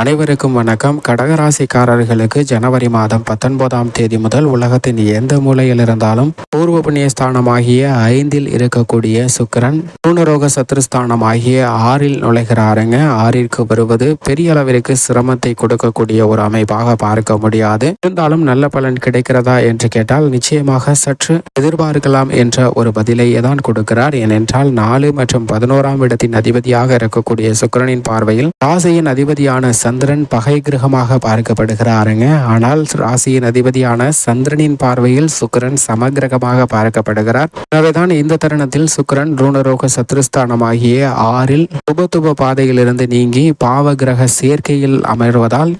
அனைவருக்கும் வணக்கம். கடகராசிக்காரர்களுக்கு ஜனவரி மாதம் பத்தொன்பதாம் தேதி முதல் உலகத்தின் எந்த மூலையில் இருந்தாலும் பூர்வ புண்ணியஸ்தானமாகிய ஐந்தில் இருக்கக்கூடிய சுக்கிரன் பூனரோக சத்ருஸ்தானமாகிய ஆறில் நுழைகிறாருங்க. ஆறிற்கு வருவது பெரிய அளவிற்கு சிரமத்தை கொடுக்கக்கூடிய ஒரு அமைப்பாக பார்க்க முடியாது. இருந்தாலும் நல்ல பலன் கிடைக்கிறதா என்று கேட்டால் நிச்சயமாக சற்று எதிர்பார்க்கலாம் என்ற ஒரு பதிலை தான் கொடுக்கிறார். ஏனென்றால் நாலு மற்றும் பதினோராம் இடத்தின் அதிபதியாக இருக்கக்கூடிய சுக்கிரனின் பார்வையில் ராசியின் அதிபதியான சந்திரன் பகை கிரகமாக பார்க்கப்படுகிறாருங்க. ஆனால் ராசியின் அதிபதியான சந்திரனின் பார்வையில் சுக்கரன் சமகிரகமாக பார்க்கப்படுகிறார். எனவேதான் இந்த தருணத்தில் சுக்கரன் ரூணரோக சத்ருஸ்தானமாகிய ஆறில் சுபத்துப பாதையிலிருந்து நீங்கி பாவ கிரக சேர்க்கையில் அமர்வதால்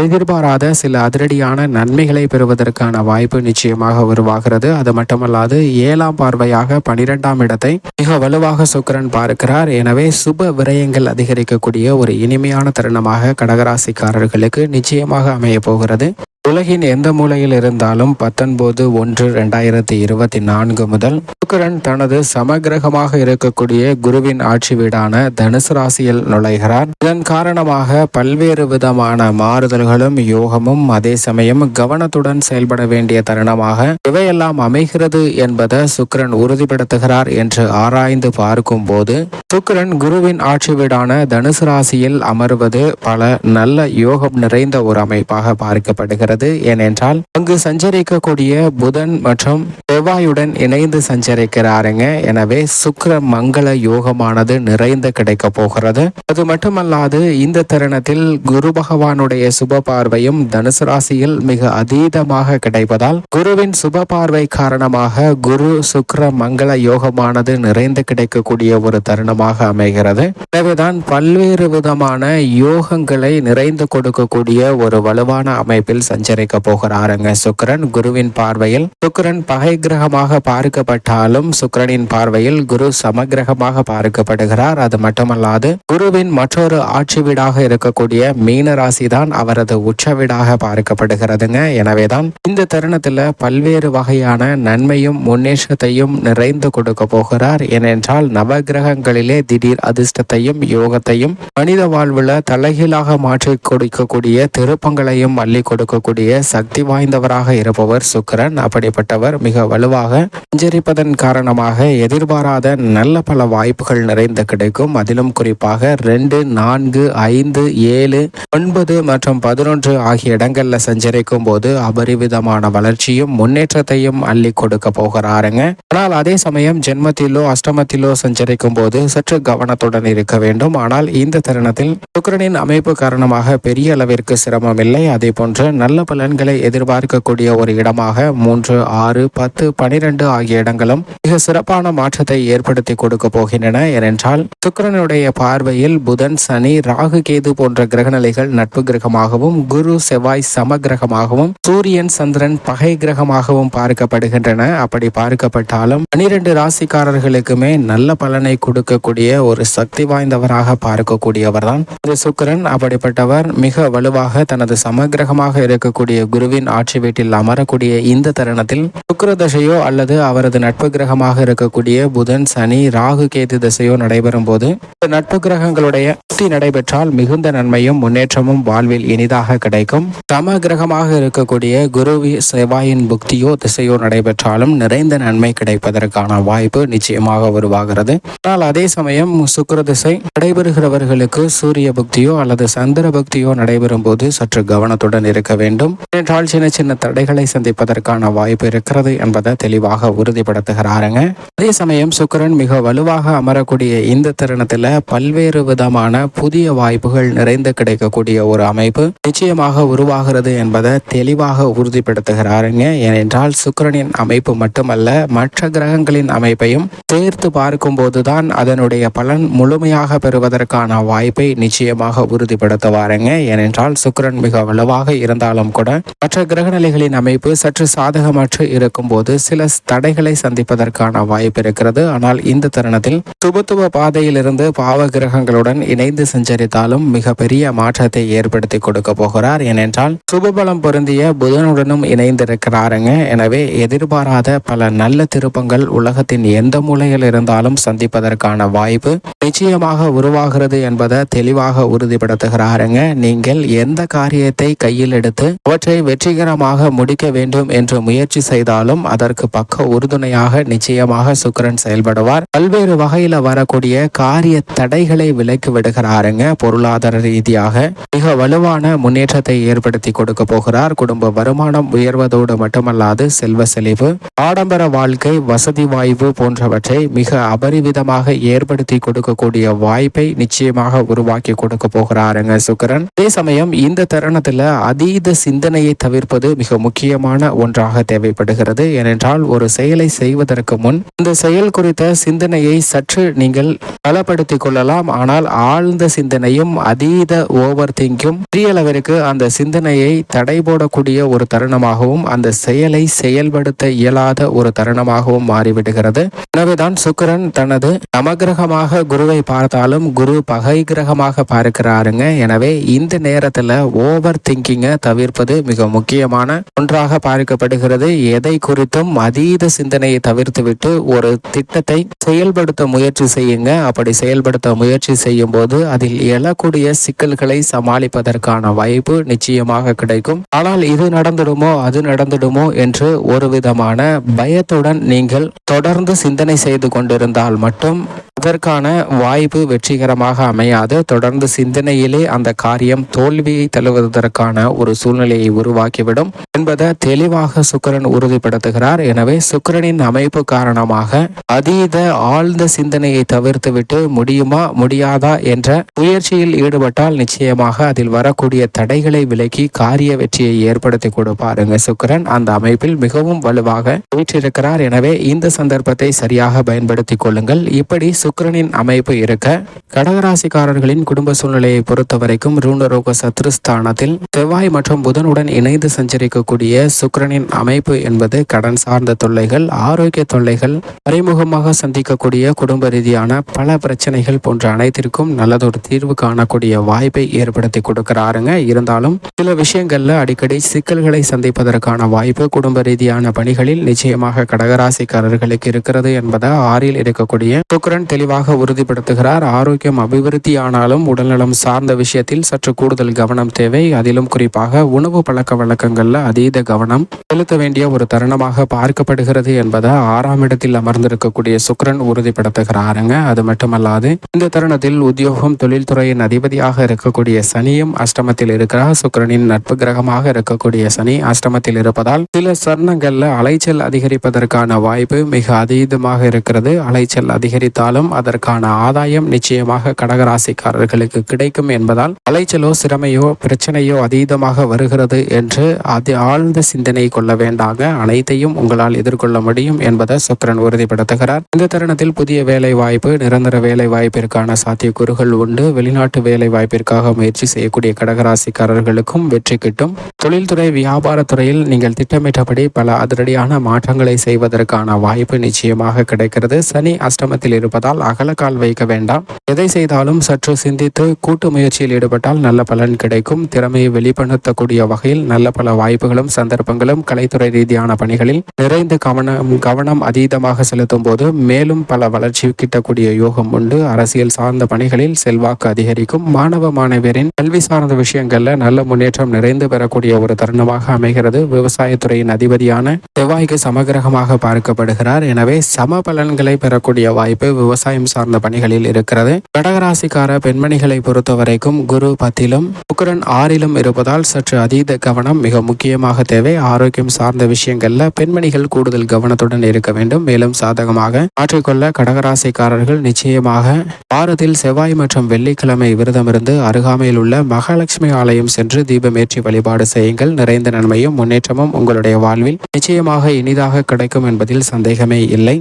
எதிர்பாராத சில அதிரடியான நன்மைகளை பெறுவதற்கான வாய்ப்பு நிச்சயமாக உருவாகிறது. அது மட்டுமல்லாது ஏழாம் பார்வையாக பனிரெண்டாம் இடத்தை மிக வலுவாக சுக்கரன் பார்க்கிறார். எனவே சுப விரயங்கள் அதிகரிக்கக்கூடிய ஒரு இனிமையான தருணமாக கடகராசிக்காரர்களுக்கு நிச்சயமாக அமைய போகிறது. உலகின் எந்த மூலையில் இருந்தாலும் பத்தொன்பது ஒன்று ரெண்டாயிரத்தி இருபத்தி நான்கு முதல் சுக்கரன் தனது சமகிரகமாக இருக்கக்கூடிய குருவின் ஆட்சி வீடான தனுசு ராசியில் நுழைகிறார். இதன் காரணமாக பல்வேறு விதமான மாறுதல்களும் யோகமும் அதே சமயம் கவனத்துடன் செயல்பட வேண்டிய தருணமாக இவையெல்லாம் அமைகிறது என்பதை சுக்கரன் உறுதிப்படுத்துகிறார் என்று ஆராய்ந்து பார்க்கும் போது சுக்கரன் குருவின் ஆட்சி வீடான தனுசு ராசியில் அமர்வது பல நல்ல யோகம் நிறைந்த ஒரு அமைப்பாக பார்க்கப்படுகிறது. ஏனென்றால் அங்கு சஞ்சரிக்கக்கூடிய புதன் மற்றும் செவ்வாயுடன் இணைந்து சஞ்சரிக்கிறாருங்க. எனவே சுக்கர மங்கள யோகமானது நிறைந்து கிடைக்க போகிறது. அது மட்டுமல்லாது இந்த தருணத்தில் குரு பகவானுடைய சுப பார்வையும் தனுசு ராசியில் மிக அதீதமாக கிடைப்பதால் குருவின் சுப பார்வை காரணமாக குரு சுக்கர மங்கள யோகமானது நிறைந்து கிடைக்கக்கூடிய ஒரு தருணமாக அமைகிறது. எனவேதான் பல்வேறு விதமான யோகங்களை நிறைந்து கொடுக்கக்கூடிய ஒரு வலுவான அமைப்பில் சஞ்சரிக்க போகிறாருங்க. சுக்கிரன் குருவின் பார்வையில் சுக்கிரன் பகை கிரகமாக பார்க்கப்பட்டாலும் சுக்கிரனின் பார்வையில் குரு சமகிரகமாக பார்க்கப்படுகிறார். அது மட்டுமல்லாது குருவின் மற்றொரு ஆட்சி வீடாக இருக்கக்கூடிய மீன ராசி தான் அவரது உச்ச வீடாக பார்க்கப்படுகிறதுங்க. எனவேதான் இந்த தருணத்துல பல்வேறு வகையான நன்மையும் முன்னேற்றத்தையும் நிறைந்து கொடுக்க போகிறார். ஏனென்றால் நவகிரகங்களிலே திடீர் அதிர்ஷ்டத்தையும் யோகத்தையும் மனித வாழ்வுல தலைகீழாக மாற்றி கொடுக்கக்கூடிய திருப்பங்களையும் அள்ளி கொடுக்கக்கூடிய சக்தி வாய்ந்தவராக இருப்பவர் சுக்கரன். அப்படிப்பட்டவர் மிக வலுவாக சஞ்சரிப்பதன் காரணமாக எதிர்பாராத நல்ல பல வாய்ப்புகள் நிறைந்து கிடைக்கும். அதிலும் குறிப்பாக ரெண்டு நான்கு ஐந்து ஏழு ஒன்பது மற்றும் பதினொன்று ஆகிய இடங்கள்ல சஞ்சரிக்கும் போது அபரிவிதமான வளர்ச்சியும் முன்னேற்றத்தையும் அள்ளி கொடுக்க போகிறாருங்க. ஆனால் அதே சமயம் ஜென்மத்திலோ அஷ்டமத்திலோ சஞ்சரிக்கும் போது சற்று கவனத்துடன் இருக்க வேண்டும். ஆனால் இந்த தருணத்தில் சுக்கரனின் அமைப்பு காரணமாக பெரிய அளவிற்கு சிரமம் இல்லை. அதே போன்று நல்ல பலன்களை எதிர்பார்க்கக்கூடிய ஒரு இடமாக மூன்று ஆறு பத்து பனிரெண்டு ஆகிய இடங்களும் மிக சிறப்பான மாற்றத்தை ஏற்படுத்தி கொடுக்க போகின்றன. ஏனென்றால் சுக்கிரனுடைய பார்வையில் புதன் சனி ராகு கேது போன்ற கிரகநிலைகள் நட்பு கிரகமாகவும் குரு செவ்வாய் சம கிரகமாகவும் சூரியன் சந்திரன் பகை கிரகமாகவும் பார்க்கப்படுகின்றன. அப்படி பார்க்கப்பட்டாலும் பனிரெண்டு ராசிக்காரர்களுக்குமே நல்ல பலனை கொடுக்கக்கூடிய ஒரு சக்தி வாய்ந்தவராக பார்க்கக்கூடியவர் தான் சுக்கரன் அப்படிப்பட்டவர் மிக வலுவாக தனது சமகிரகமாக இருக்கக்கூடிய குருவின் ஆட்சி வீட்டில் அமரக்கூடிய இந்த தருணத்தில் சுக்கர தசையோ அல்லது அவரது நட்பு கிரகமாக இருக்கக்கூடிய புதன் சனி ராகு கேது தசையோ நடைபெறும் போது நட்பு கிரகங்களுடைய புத்தி நடைபெற்றால் மிகுந்த நன்மையும் முன்னேற்றமும் வாழ்வில் இனிதாக கிடைக்கும். சம கிரகமாக இருக்கக்கூடிய குருவி செவ்வாயின் புக்தியோ திசையோ நடைபெற்றாலும் நிறைந்த நன்மை கிடைப்பதற்கான வாய்ப்பு நிச்சயமாக உருவாகிறது. ஆனால் அதே சமயம் சுக்கர திசை நடைபெறுகிறவர்களுக்கு சூரிய புக்தியோ அல்லது சந்திர புக்தியோ நடைபெறும் போது சற்று கவனத்துடன் இருக்க வேண்டும். ஏனென்றால் சின்ன சின்ன தடைகளை சந்திப்பதற்கான வாய்ப்பு இருக்கிறது என்பதை தெளிவாக உறுதிப்படுத்துகிறாருங்க. அதே சமயம் சுக்கிரன் மிக வலுவாக அமரக்கூடிய இந்த தருணத்துல பல்வேறு விதமான புதிய வாய்ப்புகள் நிறைந்து கிடைக்கக்கூடிய ஒரு அமைப்பு நிச்சயமாக உருவாகிறது என்பதை தெளிவாக உறுதிப்படுத்துகிறாருங்க. ஏனென்றால் சுக்கிரனின் அமைப்பு மட்டுமல்ல மற்ற கிரகங்களின் அமைப்பையும் சேர்த்து பார்க்கும் போதுதான் அதனுடைய பலன் முழுமையாக பெறுவதற்கான வாய்ப்பை நிச்சயமாக உறுதிப்படுத்துவாருங்க. ஏனென்றால் சுக்கிரன் மிக வலுவாக இருந்தாலும் இருந்தாலும் கூட மற்ற கிரகநிலைகளின் அமைப்பு சற்று சாதகமற்று இருக்கும் போது சில தடைகளை சந்திப்பதற்கான வாய்ப்பு இருக்கிறது. ஆனால் இந்த தருணத்தில் சுபத்துவ பாதையிலிருந்து பாவ கிரகங்களுடன் இணைந்து சஞ்சரித்தாலும் மிகப்பெரிய மாற்றத்தை ஏற்படுத்தி கொடுக்க போகிறார். ஏனென்றால் சுபபலம் பொருந்திய புதனுடனும் இணைந்திருக்கிறாருங்க. எனவே எதிர்பாராத பல நல்ல திருப்பங்கள் உலகத்தின் எந்த மூலையில் இருந்தாலும் சந்திப்பதற்கான வாய்ப்பு நிச்சயமாக உருவாகிறது என்பதை தெளிவாக உறுதிப்படுத்துகிறாருங்க. நீங்கள் எந்த காரியத்தை கையில் எடுத்து அவற்றை வெற்றிகரமாக முடிக்க வேண்டும் என்று முயற்சி செய்தாலும் அதற்கு பக்க உறுதுணையாக நிச்சயமாக சுக்கிரன் செயல்படுவார். பல்வேறு வகையில வரக்கூடிய காரிய தடைகளை விலக்கி விடுகிறாருங்க. பொருளாதார ரீதியாக மிக வலுவான முன்னேற்றத்தை ஏற்படுத்தி கொடுக்க போகிறார். குடும்ப வருமானம் உயர்வதோடு மட்டுமல்லாது செல்வ செழிவு ஆடம்பர வாழ்க்கை வசதி வாய்ப்பு போன்றவற்றை மிக அபரிவிதமாக ஏற்படுத்தி கொடுக்கக்கூடிய வாய்ப்பை நிச்சயமாக உருவாக்கி கொடுக்க போகிறாருங்க சுக்கிரன். அதே சமயம் இந்த தருணத்துல அதீத சிந்தனையை தவிர்ப்பது மிக முக்கியமான ஒன்றாக தேவைப்படுகிறது. ஏனென்றால் ஒரு செயலை செய்வதற்கு முன் இந்த செயல் குறித்த சிந்தனையை சற்று நீங்கள் பலப்படுத்திக் கொள்ளலாம். ஆனால் ஆழ்ந்த சிந்தனையும் அதீத ஓவர் திங்கும் பெரியளவிற்கு அந்த சிந்தனையை தடை போடக்கூடிய ஒரு தருணமாகவும் அந்த செயலை செயல்படுத்த இயலாத ஒரு தருணமாகவும் மாறிவிடுகிறது. எனவேதான் சுக்கிரன் தனது நவகிரகமாக குருவை பார்த்தாலும் குரு பகை கிரகமாக பார்க்கிறாருங்க. எனவே இந்த நேரத்துல ஓவர் திங்கிங்கை இருப்பது மிக முக்கியமான ஒன்றாக பார்க்கப்படுகிறது எதை குறித்தும் அதீத சிந்தனையை தவிர்த்துவிட்டு ஒரு திட்டத்தை செயல்படுத்த முயற்சி செய்யுங்க. அப்படி செயல்படுத்த முயற்சி செய்யும் போது அதில் எழக்கூடிய சிக்கல்களை சமாளிப்பதற்கான வாய்ப்பு நிச்சயமாக கிடைக்கும். ஆனால் இது நடந்துடுமோ அது நடந்துடுமோ என்று ஒரு விதமான பயத்துடன் நீங்கள் தொடர்ந்து சிந்தனை செய்து கொண்டிருந்தால் மட்டும் அதற்கான வாய்ப்பு வெற்றிகரமாக அமையாது. தொடர்ந்து சிந்தனையிலே அந்த காரியம் தோல்வியை தழுவதற்கான ஒரு சூழ்நிலையை உருவாக்கிவிடும் என்பதை தெளிவாக சுக்கரன் உறுதிப்படுத்துகிறார். எனவே சுக்கரனின் அமைப்பு காரணமாக அதீத ஆழ்ந்த சிந்தனையை தவிர்த்துவிட்டு முடியுமா முடியாதா என்ற முயற்சியில் ஈடுபட்டால் நிச்சயமாக அதில் வரக்கூடிய தடைகளை விலக்கி காரிய வெற்றியை ஏற்படுத்தி கொடுப்பாருங்க சுக்கரன். அந்த அமைப்பில் மிகவும் வலுவாக வீற்றிருக்கிறார். எனவே இந்த சந்தர்ப்பத்தை சரியாக பயன்படுத்திக் கொள்ளுங்கள். இப்படி சுக்கரனின் அமைப்பு இருக்க கடகராசிக்காரர்களின் குடும்ப சூழ்நிலையை பொறுத்தவரைக்கும் ரூணரோக சத்ருஸ்தானத்தில் செவ்வாய் மற்றும் புதனுடன் இணைந்து சஞ்சரிக்கக்கூடிய சுக்கிரனின் அமைப்பு என்பது கடன் சார்ந்த தொல்லைகள் ஆரோக்கிய தொல்லைகள் மறைமுகமாக சந்திக்கக்கூடிய குடும்ப ரீதியான பல பிரச்சனைகள் போன்ற அனைத்திற்கும் நல்லதொரு தீர்வு காணக்கூடிய வாய்ப்பை ஏற்படுத்தி கொடுக்கிறாருங்க. இருந்தாலும் சில விஷயங்கள்ல அடிக்கடி சிக்கல்களை சந்திப்பதற்கான வாய்ப்பு குடும்ப ரீதியான பணிகளில் நிச்சயமாக கடகராசிக்காரர்களுக்கு இருக்கிறது என்பதை ஆறில் இருக்கக்கூடிய சுக்கரன் தெளிவாக உறுதிப்படுத்துகிறார். ஆரோக்கியம் அபிவிருத்தி ஆனாலும் உடல்நலம் சார்ந்த விஷயத்தில் சற்று கூடுதல் கவனம் தேவை. அதிலும் குறிப்பாக உணவு பழக்க வழக்கங்கள்ல அதீத கவனம் செலுத்த வேண்டிய ஒரு தருணமாக பார்க்கப்படுகிறது என்பதை ஆறாம் இடத்தில் அமர்ந்திருக்கக்கூடிய சுக்கிரன் உறுதிப்படுத்துகிறாருங்க. அது மட்டுமல்லாது இந்த தருணத்தில் உத்தியோகம் தொழில்துறையின் அதிபதியாக இருக்கக்கூடிய சனியும் அஷ்டமத்தில் இருக்கிறார். சுக்கிரனின் நட்பு கிரகமாக இருக்கக்கூடிய சனி அஷ்டமத்தில் இருப்பதால் சில சரணங்கள்ல அலைச்சல் அதிகரிப்பதற்கான வாய்ப்பு மிக அதீதமாக இருக்கிறது. அலைச்சல் அதிகரித்தாலும் அதற்கான ஆதாயம் நிச்சயமாக கடகராசிக்காரர்களுக்கு கிடைக்கும் என்பதால் அலைச்சலோ சிரமையோ பிரச்சனையோ அதீதமாக வரும் வருகிறது என்று அது ஆழ்ந்த சிந்தனை கொள்ள வேண்டாங்க அனைத்தையும் உங்களால் எதிர்கொள்ள முடியும் என்பதை சுக்கரன் உறுதிப்படுத்துகிறார். இந்த தருணத்தில் புதிய வேலை வாய்ப்பு நிரந்தர வேலை வாய்ப்பிற்கான சாத்தியக்கூறுகள் உண்டு. வெளிநாட்டு வேலை வாய்ப்பிற்காக முயற்சி செய்யக்கூடிய கடகராசிக்காரர்களுக்கும் வெற்றி கிட்டும். தொழில்துறை வியாபாரத்துறையில் நீங்கள் திட்டமிட்டபடி பல அதிரடியான மாற்றங்களை செய்வதற்கான வாய்ப்பு நிச்சயமாக கிடைக்கிறது. சனி அஷ்டமத்தில் இருப்பதால் அகலக்கால் வைக்க வேண்டாம். எதை செய்தாலும் சற்று சிந்தித்து கூட்டு முயற்சியில் ஈடுபட்டால் நல்ல பலன் கிடைக்கும். திறமையை வெளிப்படுத்தக்கூடிய வகையில் நல்ல பல வாய்ப்புகளும் சந்தர்ப்பங்களும் கலைத்துறை ரீதியான பணிகளில் நிறைந்த கவனம் கவனம் அதீதமாக செலுத்தும் போது மேலும் பல வளர்ச்சி கிட்டக்கூடிய யோகம் உண்டு. அரசியல் சார்ந்த பணிகளில் செல்வாக்கு அதிகரிக்கும். மாணவ மாணவியரின் கல்வி சார்ந்த விஷயங்கள்ல நல்ல முன்னேற்றம் நிறைந்து பெறக்கூடிய ஒரு தருணமாக அமைகிறது. விவசாயத்துறையின் அதிபதியான செவ்வாய்க்கு சமகிரகமாக பார்க்கப்படுகிறார். எனவே சம பலன்களை பெறக்கூடிய வாய்ப்பு விவசாயம் சார்ந்த பணிகளில் இருக்கிறது. கடகராசிக்கார பெண்மணிகளை பொறுத்தவரைக்கும் குரு பத்திலும் சுக்கரன் ஆறிலும் இருப்பதால் சற்று அதீத கவனம் மிக முக்கியமாக தேவை. ஆரோக்கியம் சார்ந்த விஷயங்கள்ல பெண்மணிகள் கூடுதல் கவனத்துடன் இருக்க வேண்டும். மேலும் சாதகமாக மாற்றிக்கொள்ள கடகராசிக்காரர்கள் நிச்சயமாக வாரத்தில் செவ்வாய் மற்றும் வெள்ளிக்கிழமை விரதமிருந்து அருகாமையில் உள்ள மகாலட்சுமி ஆலயம் சென்று தீபமேற்றி வழிபாடு செய்யுங்கள். நிறைந்த நன்மையும் முன்னேற்றமும் உங்களுடைய வாழ்வில் நிச்சயமாக இனிதாக கிடைக்கும் என்பதில் சந்தேகமே இல்லை.